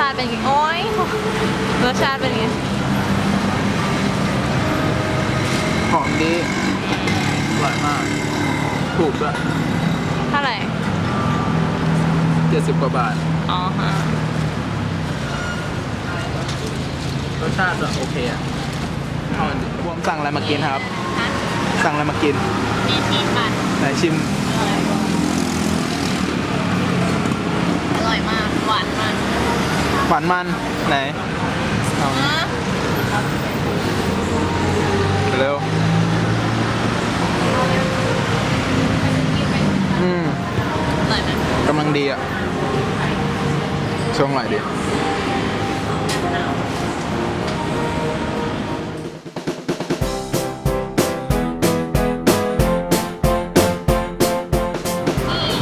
ชาติเป็นไงโอ้ยรสชาติเป็นไงหอมดีอร่อยมาก ถูกด้วยเท่าไหร่เจ็ดสิบกว่าบาท อ๋อฮะรสชาติก็โอเคอะเอาอันนี้ผมสั่งอะไรมากินครับ ฮะสั่งอะไรมากิน มีชีสมันไหนชิมอร่อยมาก หวานมัน หวานมันไหนเอาเร็วอืมกำลังดีอะช่วงอร่อยดี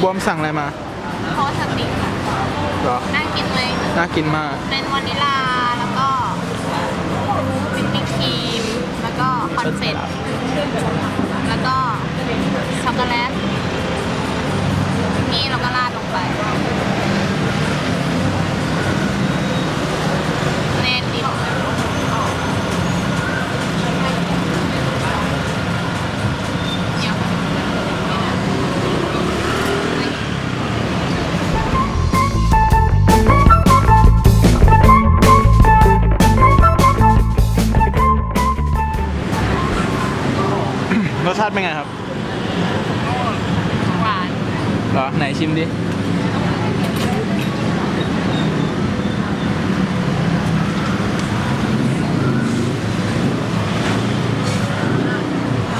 บวมสั่งอะไรมาโคสติกค่ะ เหรอ น่ากินไหมน่ากินมาก เป็นวานิลาแล้วก็วิปปิ้งครีม แล้วก็คอนเฟต ติเป็นไงครับหวานเหรอไหนชิมดิ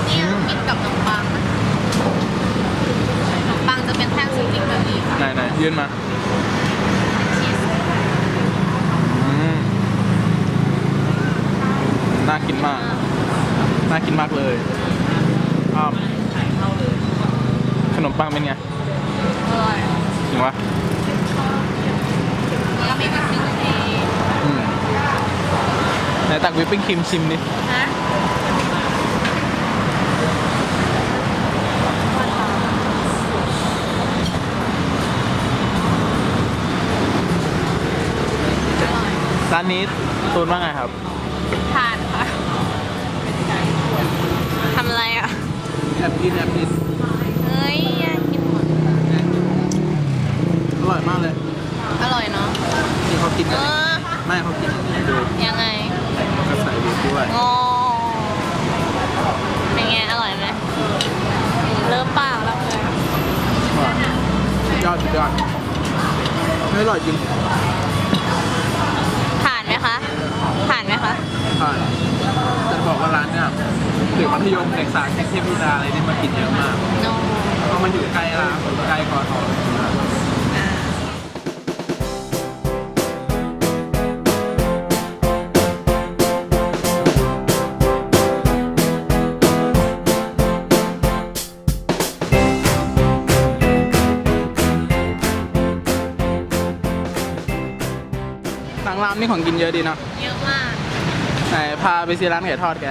นี่เรากินกับขนมปังนะขนมปังจะเป็นแท่งสติ๊กแบบนี้ค่ะไหนไหนยื่นมาชีสอืมน่ากินมาก น่ากินมากเลยอ้าว ขนมปังเป็นไงอร่อยจริงวะแล้วมีแบบนึงทีอืมไหนตักวิปปิ้งครีมชิมดิฮะอร่อยร้านนี้ตูนว่าไงครับทานค่ะทำอะไรอะแอบกินแอบกินเฮ้ ยอยากกินหมด อร่อยมากเลยอร่อยเนาะที่เขากินเอกันอ ไม่เขากินกันให้ดูยังไงก็ใส่ดูด้วยโอ้เป็นไง อร่อยไหมเริ่มปากแล้วเลยอร่อยยอดสุดยอดไม่อร่อยจริงผ่านไหมคะ ผ่านไหมคะใช่จะบอกว่าร้านเนี่ยเด็กมัธยมเด็กสายเทพวิดาอะไรนี่มากินเยอะมาก โน เพราะมันอยู่ใกล้ร้าผมใกลกอทออ่าทางร้านนี่ของกินเยอะดีเนาะเยอะมาก ไหนพาไปซื้อร้านไก่ทอดแก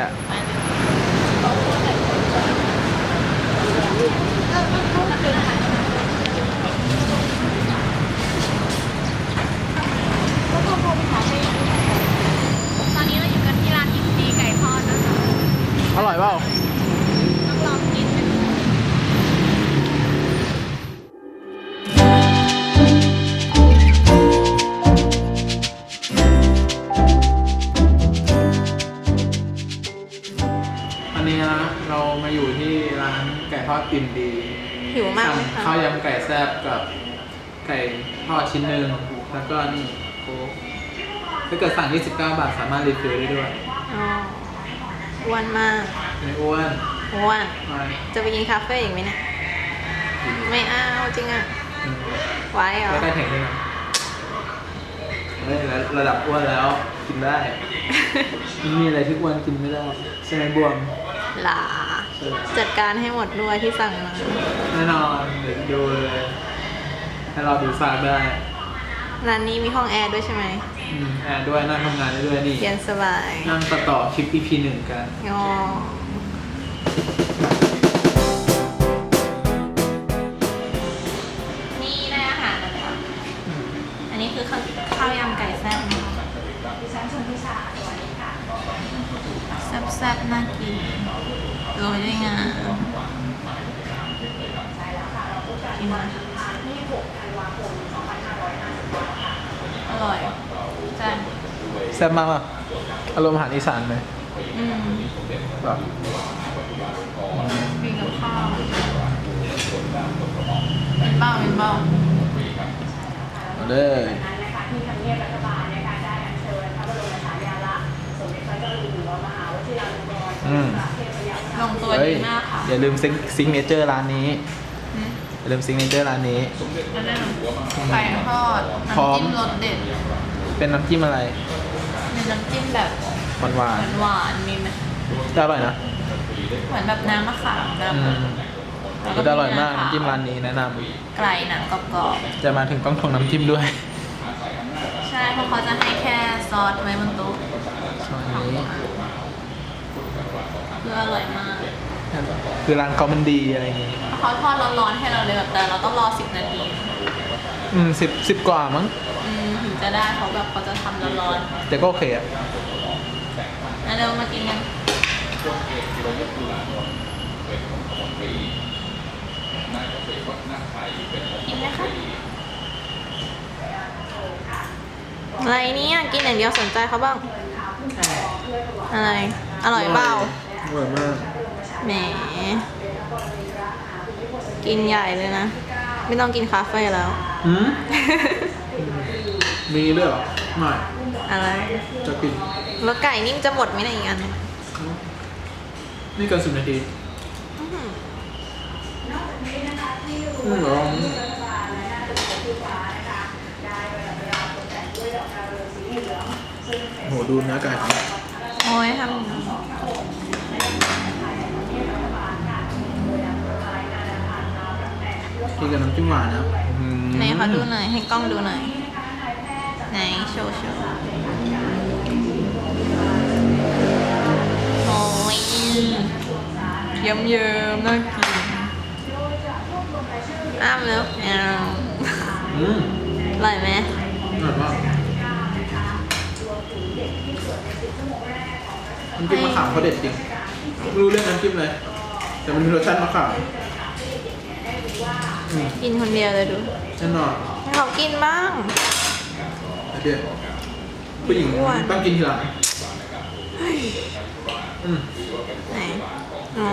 สั่งคะข้าวยำไก่แซ่บกับไก่ทอดชิ้นหนึ่งแล้วก็นี่โค้กถ้าเกิดสั่ง 29 บาทสามารถรีฟิลได้ด้วยอ๋ออ้วนมากไม่อ้วนอ้วนไม่จะไปกินคาเฟ่อีกไหมเนี่ยไม่เอาจริงอะอืมไว้เหรอ แล้วได้แข่งด้วยนะเฮ้ยระระดับอ้วนแล้วกินได้มันมีอะไรที่อ้วนกินไม่ได้ใช่ไหมบวม หลาใช่ไหม จัดการให้หมดด้วยที่สั่งมาแน่นอนเดี๋ยวดูเลยให้เราดูซากได้ร้านนี้มีห้องแอร์ด้วยใช่ไหมแอร์ด้วยนั่งทำงานได้ด้วยนี่เย็นสบายนั่งต่อต่อคลิป EP หนึ่งกันอ๋อนี่ได้อาหารแล้วอันนี้คือข้าวยำไก่แซ่บนะคะดิฉันชนพิชาด้วย ๆน่ากินโรยด้วยงากินนะอร่อยแซ่บแซ่บมากป่ะอารมณ์อาหารอีสานไหมอืมแบบกินกับข้าวเป็นเบ้าเป็นเบ้าเอาเลย อืมลงตัวเฮ้ดียมากค่ะอย่าลืมซิงซิงเนเจอร์ร้านนี้อืมอย่าลืมซิงเนเจอร์ร้านนี้ อันนั้นไก่ทอดพร้อมน้ำจิ้มรสเด็ดเป็นน้ำจิ้มอะไรเป็นน้ำจิ้มแบบหวานหวานหวานๆมีไหมๆจะอร่อยนะเหมือนแบบน้ำมะขามน้อืมำแล้วจะอร่อยมากน้ำน้ำจิ้มร้านนี้แนะนไก่หนังกรอบำจะมาถึงต้องทงน้ำจิ้มด้วยๆใช่เพราะเขาจะให้แค่ซอสไว้บนโต๊ะอันนี้ คืออร่อยมากคือร้านเขามันดีอะไรอย่างงี้เขาทอดร้อนๆให้เราเลยแบบแต่เราต้องรอสิบนาทีอืมสิบสิบกว่ามั้งอืมถึงจะได้เขาแบบเขาจะทำร้อนแต่ก็โอเคอะๆงั้นเรามากินกันกินไหมคะอะไรเนี่ยกินอย่างเดียวสนใจเขาบ้างอะไร อร่อยเปล่า อร่อยมาก แหม กินใหญ่เลยนะ ไม่ต้องกินคาเฟ่แล้ว อืม มีด้วยเหรอไม่อะไร จะกิน แล้วไก่นิ่มจะหมดไหมเนี่ยอีกอันหนึ่งนี่เกินสิบนาทีอื้อหืออืมลองโหดูเนื้อไก่โอ้ยทำ กินกับน้ำจิ้มหวานนะอืมไหนขอดูหน่อย ให้กล้องดูหน่อย ไหนโชว์โชว์โอ้ยเยิ้มเยิ้มๆน่ากินอ้ามแล้วอ้าวอืมอร่อยไหมอร่อยมากน้ำจิ้มมะขามเขาเด็ดจริงไม่รู้เรื่องน้ำจิ้มเลย แต่มันมีรสชาติมะขามอืม กินคนเดียวเลยดูแน่นอนให้เขากินบ้างโอเคผู้หญิงอ้วน ต้องกินทีหลังอืมไหนอ๋อ